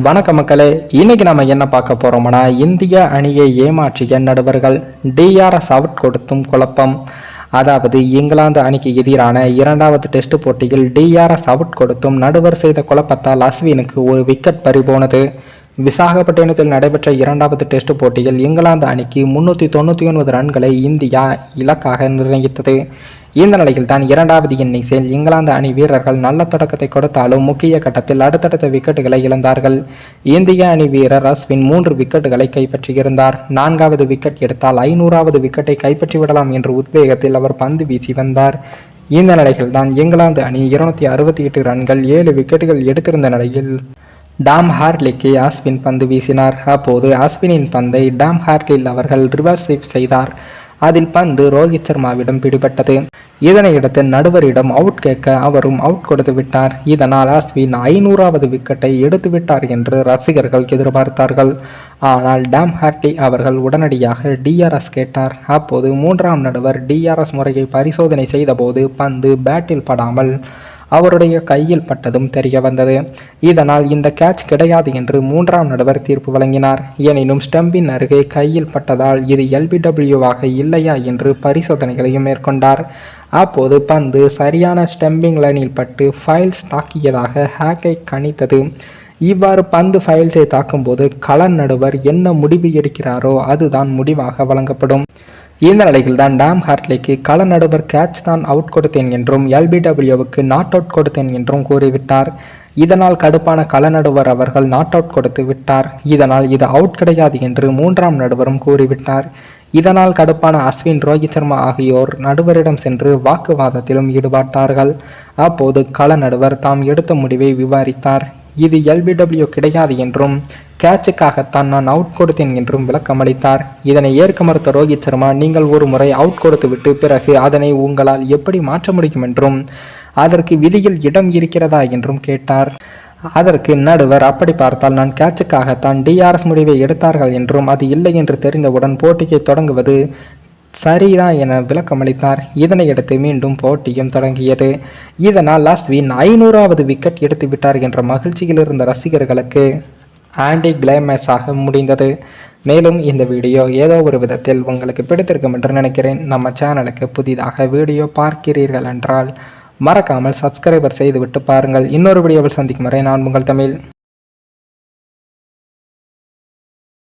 வணக்க மக்களே இன்னைக்கு நம்ம என்ன பார்க்க போறோம்னா இந்திய அணியை ஏமாற்றிய நடுவர்கள் டிஆர்எஸ் அவுட் கொடுத்தும் குழப்பம். அதாவது இங்கிலாந்து அணிக்கு எதிரான இரண்டாவது டெஸ்ட் போட்டியில் டிஆர்எஸ் அவுட் கொடுத்தும் நடுவர் செய்த குழப்பத்தால் அஸ்வினுக்கு ஒரு விக்கெட் பறிபோனது. விசாகப்பட்டினத்தில் நடைபெற்ற இரண்டாவது டெஸ்ட் போட்டியில் இங்கிலாந்து அணிக்கு முன்னூற்றி தொண்ணூற்றி ஒன்பது ரன்களை இந்தியா இலக்காக நிர்ணயித்தது. இந்த நிலையில் தான் இரண்டாவது இன்னிங்ஸில் இங்கிலாந்து அணி வீரர்கள் நல்ல தொடக்கத்தை கொடுத்தாலும் முக்கிய கட்டத்தில் அடுத்தடுத்த விக்கெட்டுகளை இழந்தார்கள். இந்திய அணி வீரர் அஸ்வின் மூன்று விக்கெட்டுகளை கைப்பற்றியிருந்தார். நான்காவது விக்கெட் எடுத்தால் ஐநூறாவது விக்கெட்டை கைப்பற்றி விடலாம் என்ற உத்வேகத்தில் அவர் பந்து வீசி வந்தார். இந்த நிலையில் தான் இங்கிலாந்து அணி இருநூத்தி அறுபத்தி எட்டு ரன்கள் ஏழு விக்கெட்டுகள் எடுத்திருந்த நிலையில் டாம் ஹார்லிக்கு அஸ்வின் பந்து வீசினார். அப்போது அஸ்வினின் பந்தை டாம் ஹார்லில் அவர்கள் ரிவர்ஸ் ஸ்வீப் செய்தார். அதில் பந்து ரோஹித் சர்மாவிடம் பிடிபட்டது. இதனையடுத்து நடுவரிடம் அவுட் கேட்க அவரும் அவுட் கொடுத்து விட்டார். இதனால் அஸ்வின் ஐநூறாவது விக்கெட்டை எடுத்து விட்டார் என்று ரசிகர்கள் எதிர்பார்த்தார்கள். ஆனால் டாம் ஹார்ட்லி அவர்கள் உடனடியாக டிஆர்எஸ் கேட்டார். அப்போது மூன்றாம் நடுவர் டிஆர்எஸ் முறையை பரிசோதனை செய்தபோது பந்து பேட்டில் படாமல் அவருடைய கையில் பட்டதும் தெரிய வந்தது. இதனால் இந்த கேட்ச் கிடையாது என்று மூன்றாம் நடுவர் தீர்ப்பு வழங்கினார். எனினும் ஸ்டம்பின் அருகே கையில் பட்டதால் இது எல்பிடபிள்யூவாக இல்லையா என்று பரிசோதனைகளையும் மேற்கொண்டார். அப்போது பந்து சரியான ஸ்டம்பிங் லைனில் பட்டு ஃபைல்ஸ் தாக்கியதாக ஹேக்கை கணித்தது. இவ்வாறு பந்து ஃபைல்ஸை தாக்கும்போது கள நடுவர் என்ன முடிவு எடுக்கிறாரோ அதுதான் முடிவாக வழங்கப்படும். இந்த நிலையில் தான் டாம் ஹார்ட்லிக்கு கள நடுவர் கேட்ச் தான் அவுட் கொடுத்தேன் என்றும் எல்பிடபிள்யூவுக்கு நாட் அவுட் கொடுத்தேன் என்றும் கூறிவிட்டார். இதனால் கடுப்பான கள நடுவர் அவர்கள் நாட் அவுட் கொடுத்து விட்டார். இதனால் இது அவுட் கிடையாது என்று மூன்றாம் நடுவரும் கூறிவிட்டார். இதனால் கடுப்பான அஸ்வின் ரோஹித் சர்மா ஆகியோர் நடுவரிடம் சென்று வாக்குவாதத்திலும் ஈடுபட்டார்கள். அப்போது கள நடுவர் தாம் எடுத்த முடிவை விவாரித்தார். இது எல்பிடபிள்யூ கிடையாது என்றும் கேட்சுக்காகத்தான் நான் அவுட் கொடுத்தேன் என்றும் விளக்கமளித்தார் இதனை ஏற்க மறுத்த ரோஹித் சர்மா நீங்கள் ஒரு முறை அவுட் கொடுத்துவிட்டு பிறகு அதனை உங்களால் எப்படி மாற்ற முடியும் என்றும் அதற்கு விதியில் இடம் இருக்கிறதா என்றும் கேட்டார். அதற்கு நடுவர் அப்படி பார்த்தால் நான் கேட்சுக்காகத்தான் டிஆர்எஸ் முடிவை எடுத்தார்கள் என்றும் அது இல்லை என்று தெரிந்தவுடன் போட்டியை தொடங்குவது சரிதான் என விளக்கமளித்தார். இதனையடுத்து மீண்டும் போட்டியும் தொடங்கியது. இதனால் அஸ்வின் ஐநூறாவது விக்கெட் எடுத்து விட்டார் என்ற மகிழ்ச்சியில் இருந்த ரசிகர்களுக்கு ஆண்டி கிளைமேக்ஸாக முடிந்தது. மேலும் இந்த வீடியோ ஏதோ ஒரு விதத்தில் உங்களுக்கு பிடித்திருக்கும் என்று நினைக்கிறேன். நம்ம சேனலுக்கு புதிதாக வீடியோ பார்க்கிறீர்கள் என்றால் மறக்காமல் சப்ஸ்கிரைபர் செய்துவிட்டு பாருங்கள். இன்னொரு வீடியோவில் சந்திக்கும் வரை நான் உங்கள் தமிழ்.